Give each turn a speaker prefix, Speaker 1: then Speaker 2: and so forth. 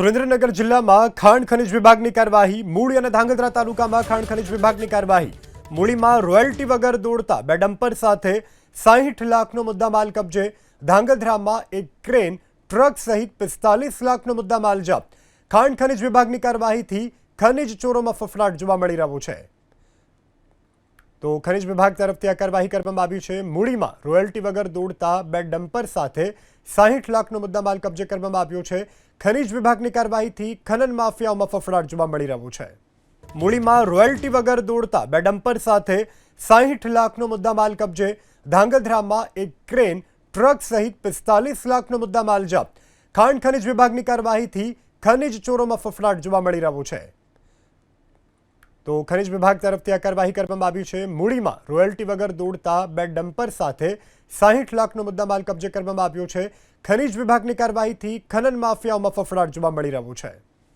Speaker 1: સુરેન્દ્રનગર જિલ્લામાં ખાણ ખનિજ વિભાગની કાર્યવાહી, મૂળી અને ધાંગધ્રા તાલુકામાં ખાણ ખનિજ વિભાગની કાર્યવાહી. મૂળીમાં રોયલ્ટી વગર દોડતા બે ડમ્પર સાથે સાહીઠ લાખનો મુદ્દામાલ કબજે. ધાંગધ્રામાં એક ક્રેન, ટ્રક સહિત પિસ્તાલીસ લાખનો મુદ્દામાલ જપ્ત. ખાણ ખનિજ વિભાગની કાર્યવાહીથી ખનિજ ચોરોમાં ફફડાટ જોવા મળી રહ્યો છે. તો ખનિજ વિભાગ તરફથી આ કાર્યવાહી કરવામાં આવી છે. મૂડીમાં રોયલ્ટી વગર દોડતા બે ડમ્પર સાથે સાહીઠ લાખનો મુદ્દામાલ કબજે કરવામાં આવ્યો છે. ખનિજ વિભાગની કાર્યવાહીથી ખનન માફિયાઓમાં ફફડાટ જોવા મળી રહ્યો છે. મૂડીમાં રોયલ્ટી વગર દોડતા બે ડમ્પર સાથે સાહીઠ લાખનો મુદ્દામાલ કબજે. ધાંગધ્રામાં એક ક્રેન ટ્રક સહિત પિસ્તાલીસ લાખનો મુદ્દામાલ જપ્ત. ખાણ ખનિજ વિભાગની કાર્યવાહીથી ખનિજ ચોરોમાં ફફડાટ જોવા મળી રહ્યો છે. તો ખનિજ વિભાગ તરફથી આ કાર્યવાહી કરવામાં આવી છે. મૂડીમાં રોયલ્ટી વગર દોડતા બે ડમ્પર સાથે સાહીઠ લાખનો મુદ્દામાલ કબજે કરવામાં આવ્યો છે. ખનિજ વિભાગની કાર્યવાહીથી ખનન માફિયાઓમાં ફફડાટ જોવા મળી રહ્યો છે.